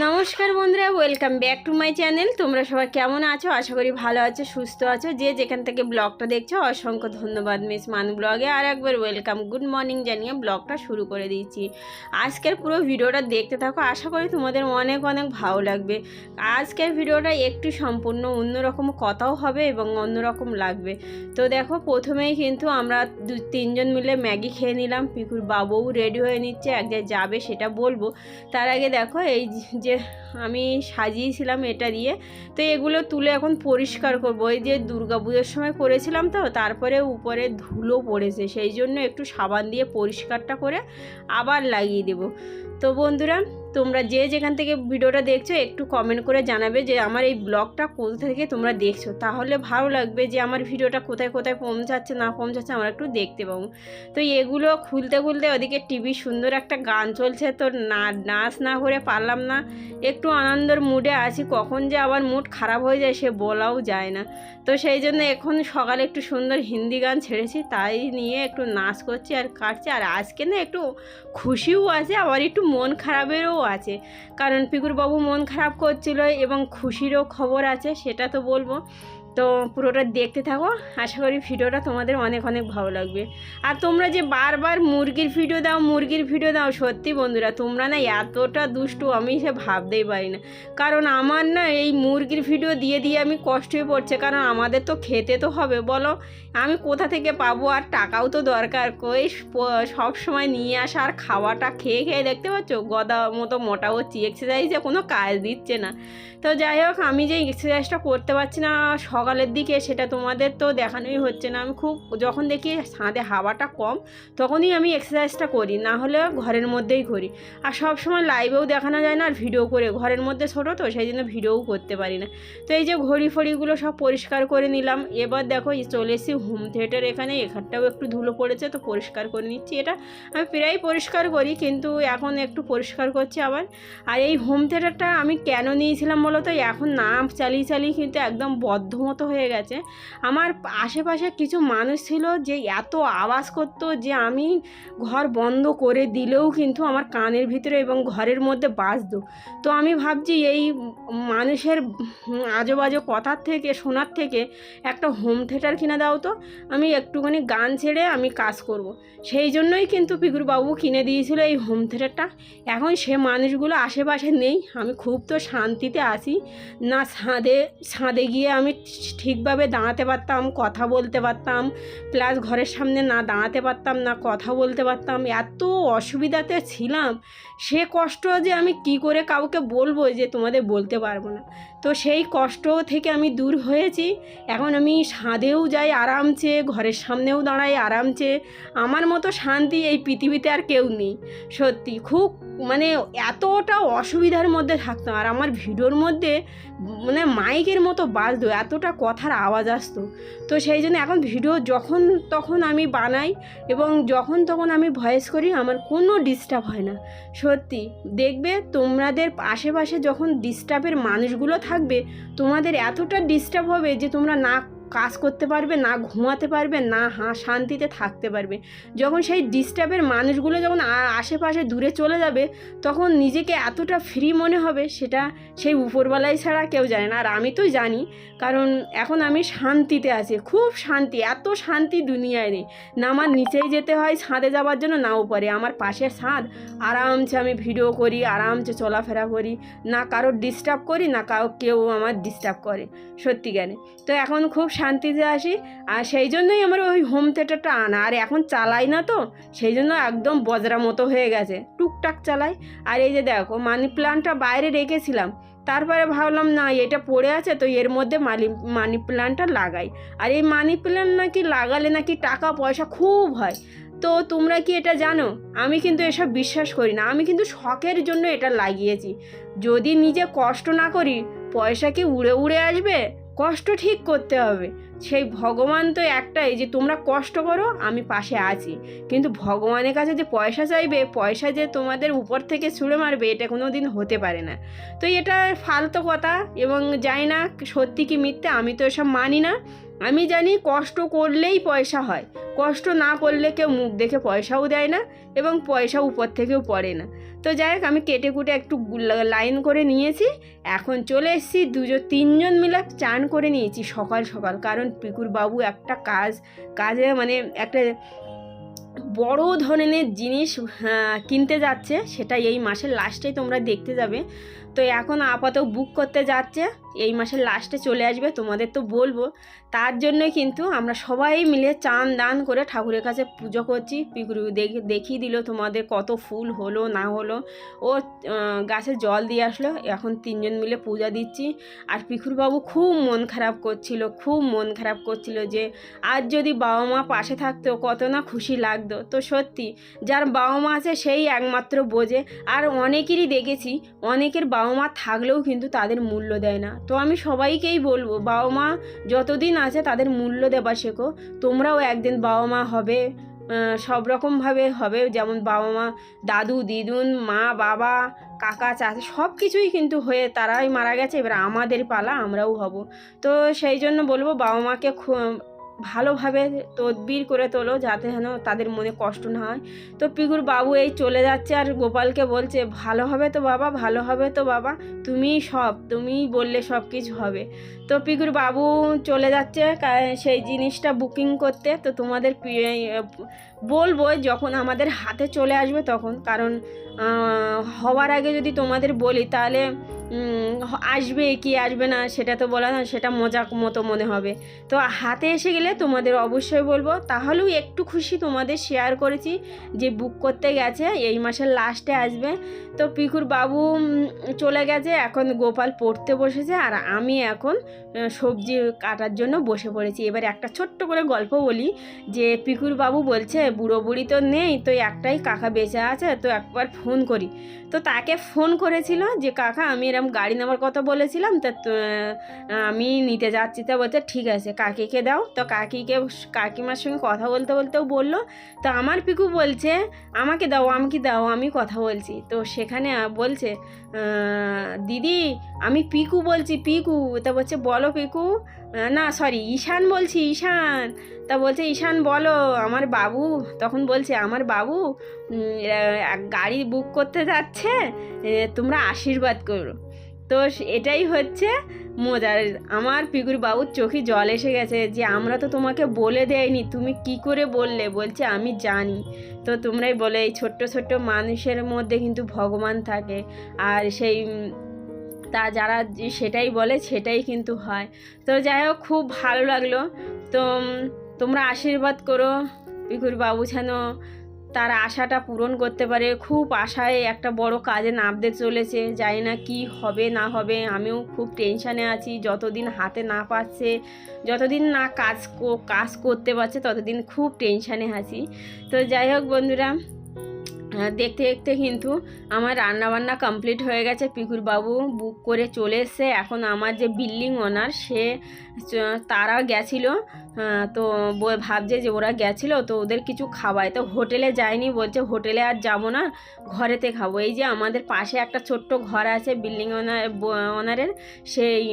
নমস্কার বন্ধুরা welcome back to my channel তোমরা সবাই কেমন আছো? আশা করি ভালো আছো, সুস্থ আছো। যে যেখান থেকে ব্লগটা দেখছ, অসংখ্য ধন্যবাদ মিস মান ব্লগে। আর একবার ওয়েলকাম গুড মর্নিং জানিয়ে ব্লগটা শুরু করে দিয়েছি আজকের পুরো ভিডিওটা দেখতে থাকো। আশা করি তোমাদের অনেক অনেক ভালো লাগবে। আজকের ভিডিওটা একটু সম্পূর্ণ অন্যরকম কথাও হবে এবং অন্যরকম লাগবে। তো দেখো, প্রথমেই কিন্তু আমরা দু, তিনজন মিলে ম্যাগি খেয়ে নিলাম। পিকুর বাবুও রেডি হয়ে নিচ্ছে। এক জায়গায় যাবে সেটা বলব। তার আগে দেখো, এই যে আমি সাজিয়েছিলাম এটা দিয়ে, তো এগুলো তুলে এখন পরিষ্কার করব। ওই যে পুজোর সময় করেছিলাম তো, তারপরে উপরে ধুলো পড়েছে, সেই জন্য একটু সাবান দিয়ে পরিষ্কারটা করে আবার লাগিয়ে দেব। তো বন্ধুরা তোমরা যে যেখান থেকে ভিডিওটা দেখছ, একটু কমেন্ট করে জানাবে যে আমার এই ব্লগটা কোথা থেকে তোমরা দেখছ। তাহলে ভালো লাগবে যে আমার ভিডিওটা কোথায় কোথায় পৌঁছাচ্ছে, না পৌঁছাচ্ছে, আমরা একটু দেখতে পাবো। তো এগুলো খুলতে খুলতে ওদিকে টিভি সুন্দর একটা গান চলছে, তো না, নাচ না করে পারলাম না। একটু আনন্দর মুডে আছি, কখন যে আবার মুড খারাপ হয়ে যায় সে বলাও যায় না। তো সেই জন্য এখন সকালে একটু সুন্দর হিন্দি গান ছেড়েছি, তাই নিয়ে একটু নাচ করছি আর কাটছি। আর আজকে না একটু খুশিও আছে, আবার একটু মন খারাপেরও আছে। কারণ পিকুরবাবু মন খারাপ করছিল এবং খুশিরও খবর আছে সেটা তো বলব। তো পুরোটা দেখতে থাকো। আশা করি ভিডিওটা তোমাদের অনেক অনেক ভালো লাগবে। আর তোমরা যে বারবার মুরগির ভিডিও দাও, মুরগির ভিডিও দাও, সত্যি বন্ধুরা, তোমরা না এতটা দুষ্টু, আমি সে ভাবতেই পারি না। কারণ আমার না এই মুরগির ভিডিও দিয়ে দিয়ে আমি কষ্ট হয়ে পড়ছে। কারণ আমাদের তো খেতে তো হবে, বলো? আমি কোথা থেকে পাবো? আর টাকাও তো দরকার। কই সব সময় নিয়ে আসা আর খাওয়াটা খেয়ে খেয়ে দেখতে পাচ্ছ? গদা মতো মোটা হচ্ছি এক্সারসাইজে কোনো কাজ দিচ্ছে না। তো যাই হোক, আমি যে এক্সারসাইজটা করতে পারছি না সকালের দিকে সেটা তোমাদের তো দেখানোই হচ্ছে না। আমি খুব যখন দেখি ছাদে হাওয়াটা কম, তখনই আমি এক্সারসাইজটা করি, না হলে ঘরের মধ্যেই করি। আর সব সময় লাইভেও দেখানো যায় না, আর ভিডিও করে। ঘরের মধ্যে ছোটো তো, সেই জন্য ভিডিওও করতে পারি না। তো এই যে ঘড়ি ফড়িগুলো সব পরিষ্কার করে নিলাম। এবার দেখো চলে এসেছি হোম থিয়েটার এখানে। এখানটাও একটু ধুলো পড়েছে, তো পরিষ্কার করে নিচ্ছি এটা। আমি প্রায় পরিষ্কার করি, কিন্তু এখন একটু পরিষ্কার করছি আবার। আর এই হোম থিয়েটারটা আমি কেন নিয়েছিলাম বলো তো? এখন নাম চালিয়ে চালিয়ে কিন্তু একদম বদ্ধ মতো হয়ে গেছে। আমার আশেপাশে কিছু মানুষ ছিল যে এত আওয়াজ করতো যে আমি ঘর বন্ধ করে দিলেও কিন্তু আমার কানের ভিতরে এবং ঘরের মধ্যে বাজতো। তো আমি ভাবছি এই মানুষের আজো বাজো কথার থেকে, শোনার থেকে একটা হোম থিয়েটার কিনে দাও তো। আমি একটুখানি গান ছেড়ে আমি কাজ করব। সেই জন্যই কিন্তু পিকুরবাবু কিনে দিয়েছিল এই হোম থিয়েটারটা। এখন সে মানুষগুলো আশেপাশে নেই। আমি খুব তো শান্তিতে আছি। না ছাদে ছাদে গিয়ে আমি ঠিকভাবে দাঁড়াতে পারতাম, কথা বলতে পারতাম প্লাস ঘরের সামনে না দাঁড়াতে পারতাম, না কথা বলতে পারতাম, এত অসুবিধাতে ছিলাম। সে কষ্ট যে আমি কি করে কাউকে বলব যে তোমাদের বলতে পারব না। তো সেই কষ্ট থেকে আমি দূর হয়েছি। এখন আমি ছাদেও যাই আরামসে ঘরের সামনেও দাঁড়াই আরামসে আমার মতো শান্তি এই পৃথিবীতে আর কেউ নেই। সত্যি, খুব মানে এতটা অসুবিধার মধ্যে থাকতাম। আর আমার ভিডিওর মধ্যে মানে মাইকের মতো বাজতো, এতটা কথার আওয়াজ আসতো। তো সেই জন্য এখন ভিডিও যখন তখন আমি বানাই এবং যখন তখন আমি ভয়েস করি, আমার কোনো ডিস্টার্ব হয় না। সত্যি, দেখবে তোমাদের আশেপাশে যখন ডিস্টার্বের মানুষগুলো থাকবে তোমাদের এতটা ডিস্টার্ব হবে যে তোমরা না কাজ করতে পারবে, না ঘুমাতে পারবে, না হা, শান্তিতে থাকতে পারবে। যখন সেই ডিস্টার্বের মানুষগুলো যখন আশেপাশে দূরে চলে যাবে, তখন নিজেকে এতটা ফ্রি মনে হবে সেটা সেই উপরবেলায় ছাড়া কেউ জানে না। আর আমি তো জানি, কারণ এখন আমি শান্তিতে আছি, খুব শান্তি, এত শান্তি দুনিয়ায় নেই। না আমার নিচেই যেতে হয়, ছাদে যাওয়ার জন্য নাও পারে আমার পাশে ছাদ, আরামসে আমি ভিডিও করি, আরামসে চলাফেরা করি। না কারোর ডিস্টার্ব করি, না কারও কেউ আমার ডিস্টার্ব করে, সত্যি সত্যিকারে তো এখন খুব শান্তিতে আসি, আর সেই জন্যই আমার ওই হোম থিয়েটারটা আনা। আর এখন চালাই না তো, সেই জন্য একদম বজরা মতো হয়ে গেছে। টুকটাক চালাই। আর এই যে দেখো মানি প্লান্টটা বাইরে রেখেছিলাম। তারপরে ভাবলাম, না, এটা পড়ে আছে, তো এর মধ্যে মানি মানি প্লান্টটা লাগাই। আর এই মানি প্লান্ট নাকি লাগালে নাকি টাকা, পয়সা খুব হয়। তো তোমরা কি এটা জানো? আমি কিন্তু এসব বিশ্বাস করি না। আমি কিন্তু শখের জন্য এটা লাগিয়েছি। যদি নিজে কষ্ট না করি, পয়সা কি উড়ে উড়ে আসবে? কষ্ট ঠিক করতে হবে। সেই ভগবান তো একটাই যে, তোমরা কষ্ট করো, আমি পাশে আছি। কিন্তু ভগবানের কাছে যে পয়সা চাইবে, পয়সা যে তোমাদের উপর থেকে ছুঁড়ে মারবে, এটা কোনো দিন হতে পারে না। তো এটা ফালতু কথা এবং যাই না, সত্যি কি মিথ্যে, আমি তো এসব মানি না। আমি জানি কষ্ট করলেই পয়সা হয়। কষ্ট না করলে কেউ মুখ দেখে পয়সাও দেয় না এবং পয়সা উপর থেকেও পড়ে না। তো যাই হোক, আমি কেটে কুটে একটু লাইন করে নিয়েছি। এখন চলে এসেছি দুজন তিনজন মিলে চান করে নিয়েছি সকাল সকাল। কারণ পিকুর বাবু একটা কাজ, কাজে মানে একটা বড় ধরনের জিনিস কিনতে যাচ্ছে, সেটা এই মাসের লাস্টেই তোমরা দেখতে যাবে। তো এখন আপাতত বুক করতে যাচ্ছে। এই মাসের লাস্টে চলে আসবে, তোমাদের তো বলব। তার জন্য কিন্তু আমরা সবাই মিলে চান দান করে ঠাকুরের কাছে পুজো করছি। পিকুরু দেখি দেখিয়ে দিল তোমাদের কত ফুল হলো, না হলো। ও গাছে জল দিয়ে আসলো। এখন তিনজন মিলে পূজা দিচ্ছি। আর পিকুরবাবু খুব মন খারাপ করছিল, খুব মন খারাপ করছিল যে, আজ যদি বাবা মা পাশে থাকতো, কত না খুশি লাগতো। তো সত্যি, যার বাবা মা আছে, সেই একমাত্র বোঝে। আর অনেকেরই দেখেছি, অনেকের বাবা মা থাকলেও কিন্তু তাদের মূল্য দেয় না। তো আমি সবাইকেই বলব বাবা মা যতদিন আছে তাদের মূল্য দেবা শেখো। তোমরাও একদিন বাবা মা হবে সব রকমভাবে হবে। যেমন বাবা মা দাদু, দিদুন, মা, বাবা, কাকা, চাচা সব কিছুই কিন্তু হয়ে তারাই মারা গেছে, এবার আমাদের পালা আমরাও হব। তো সেই জন্য বলব বাবা মাকে ভালোভাবে তদবির করে তোলো যাতে যেন তাদের মনে কষ্ট না হয়। তো পিকুর বাবু এই চলে যাচ্ছে আর গোপালকে বলছে, ভালো হবে তো বাবা, ভালো হবে তো বাবা, তুমিই সব, তুমিই বললে সব কিছু হবে। তো পিকুর বাবু চলে যাচ্ছে সেই জিনিসটা বুকিং করতে। তো তোমাদের বলব যখন আমাদের হাতে চলে আসবে তখন, কারণ হওয়ার আগে যদি তোমাদের বলি তাহলে আসবে কি আসবে না সেটা তো বলা না সেটা মজা মতো মনে হবে। তো হাতে এসে গেলে তোমাদের অবশ্যই বলব, তাহলেও একটু খুশি তোমাদের শেয়ার করেছি যে বুক করতে গেছে, এই মাসের লাস্টে আসবে। তো পিকুর বাবু চলে গেছে, এখন গোপাল পড়তে বসেছে, আর আমি এখন সবজি কাটার জন্য বসে পড়েছি। এবার একটা ছোট্ট করে গল্প বলি, যে পিকুর বাবু বলছে, বুড়ো বুড়ি তো নেই, তো একটাই কাকা বেঁচে আছে, তো একবার ফোন করি। তো তাকে ফোন করেছিল যে, কাকা, আমি এরম গাড়ি নেওয়ার কথা বলেছিলাম, তা আমি নিতে যাচ্ছি। তা বলছে, ঠিক আছে, কাকিকে দাও। তো কাকিকে, কাকিমার সঙ্গে কথা বলতে বলতেও বলল। তো আমার পিকু বলছে, আমাকে দাও আমাকে দাও, আমি কথা বলছি। তো সেখানে বলছে দিদি, আমি পিকু বলছি, পিকু। তা বলছে, বলো পিকু। না সরি ঈশান বলছি, ঈশান। তা বলছে, ঈশান, বলো, আমার বাবু। তখন বলছে, আমার বাবু গাড়ি বুক করতে যাচ্ছে তোমরা আশীর্বাদ করো। তো এটাই হচ্ছে মজার। আমার পিকুর বাবুর চোখে জল এসে গেছে যে আমরা তো তোমাকে বলে দেয়নি, তুমি কি করে বললে? বলছে, আমি জানি। তো তোমরাই বলে, এই ছোট্ট ছোট্ট মানুষের মধ্যে কিন্তু ভগবান থাকে। আর সেই তা যারা সেটাই বলে, সেটাই কিন্তু হয়। তো যাই হোক, খুব ভালো লাগল। তো তোমরা আশীর্বাদ করো পিকুর বাবু যেন তার আশাটা পূরণ করতে পারে। খুব আশায় একটা বড় কাজে নামতে চলেছে। জানি না কি হবে, না হবে। আমিও খুব টেনশানে আছি। যতদিন হাতে না পাচ্ছে, যতদিন না কাজ কাজ করতে পারছে, ততদিন খুব টেনশানে আছি। তো যাই হোক বন্ধুরা দেখতে দেখতে কিন্তু আমার রান্নাবান্না কমপ্লিট হয়ে গেছে। পিকুর বাবু বুক করে চলে এসছে। এখন আমার যে বিল্ডিং ওনার সে তারা গেছিল। আহ, তো ভাবছে যে ওরা গেছিল তো ওদের কিছু খাওয়ায় তো হোটেলে যায়নি বলছে হোটেলে আর যাব না ঘরেতে খাব। এই যে আমাদের পাশে একটা ছোট্ট ঘর আছে বিল্ডিং ওনার ওনারের সেই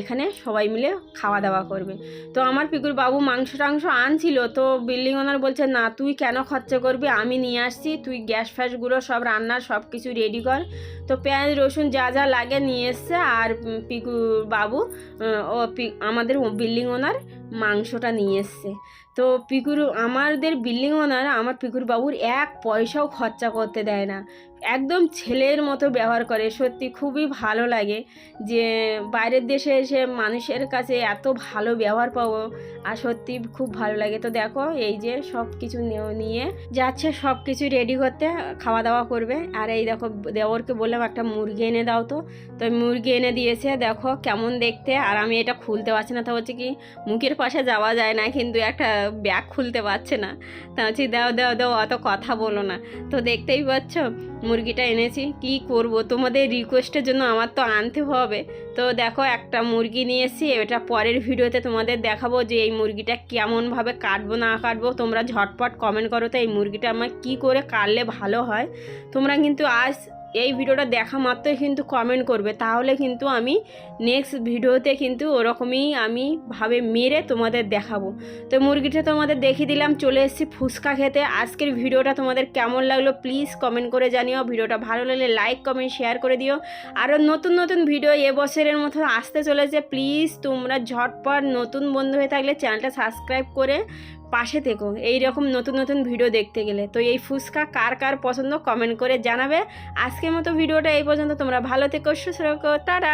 এখানে সবাই মিলে খাওয়া দাওয়া করবে। তো আমার পিকুর বাবু মাংস টাংস আনছিল তো বিল্ডিং ওনার বলছে না তুই কেন খরচা করবি? আমি নিয়ে আসছি তুই গ্যাস ফ্যাসগুলো সব রান্নার সব কিছু রেডি কর। তো পেঁয়াজ, রসুন যা যা লাগে নিয়ে এসছে আর পিকু বাবু ও আমাদের বিল্ডিং ওনার মাংসটা নিয়ে এসছে। তো পিকুর, আমাদের বিল্ডিং ওনার আমার পিকুর বাবুর এক পয়সাও খরচা করতে দেয় না। একদম ছেলের মতো ব্যবহার করে, সত্যি খুবই ভালো লাগে যে বাইরের দেশে এসে মানুষের কাছে এত ভালো ব্যবহার পাবো আর সত্যি খুব ভালো লাগে। তো দেখো, এই যে সব কিছু নিয়ে- যাচ্ছে সব কিছু রেডি করতে খাওয়া দাওয়া করবে। আর এই দেখো, দেওরকে বললাম একটা মুরগি এনে দাও তো। তো মুরগি এনে দিয়েছে, দেখো কেমন দেখতে। আর আমি এটা খুলতে পারছি না, তা হচ্ছে কি মুখের পাশে যাওয়া যায় না, কিন্তু একটা ব্যাগ খুলতে পারছে না। তা হচ্ছে, দাও দাও দাও, অত কথা বলো না। তো দেখতেই পাচ্ছ মুরগিটা এনেছি, কি করব? তোমাদের রিকোয়েস্টের জন্য আমার তো আনতে হবে। তো দেখো, একটা মুরগি নিয়ে এটা পরের ভিডিওতে তোমাদের দেখাবো যে এই মুরগিটা কেমনভাবে কাটবো, না কাটবো। তোমরা ঝটপট কমেন্ট করো তো এই মুরগিটা আমার কি করে কাটলে ভালো হয়। তোমরা কিন্তু আজ এই ভিডিওটা দেখা মাত্রই কিন্তু কমেন্ট করবে। তাহলে কিন্তু আমি নেক্সট ভিডিওতে কিন্তু ওরকমই আমি ভাবে মেরে তোমাদের দেখাবো। তো মুরগিটা তোমাদের দেখিয়ে দিলাম, চলে এসেছি ফুচকা খেতে। আজকের ভিডিওটা তোমাদের কেমন লাগল প্লিজ কমেন্ট করে জানিও। ভিডিওটা ভালো লাগলে লাইক কমেন্ট শেয়ার করে দিও। আরও নতুন নতুন ভিডিও এবছরের মতো আসতে চলেছে। প্লিজ তোমরা ঝটপট নতুন বন্ধু হয়ে থাকলে চ্যানেলটা সাবস্ক্রাইব করে পাশে থেকো এই রকম নতুন নতুন ভিডিও দেখতে গেলে। তো এই ফুচকা কার কার পছন্দ কমেন্ট করে জানাবে। আজকের মতো ভিডিওটা এই পর্যন্ত। তোমরা ভালো থেকো, সুস্থ থাকো, টাটা!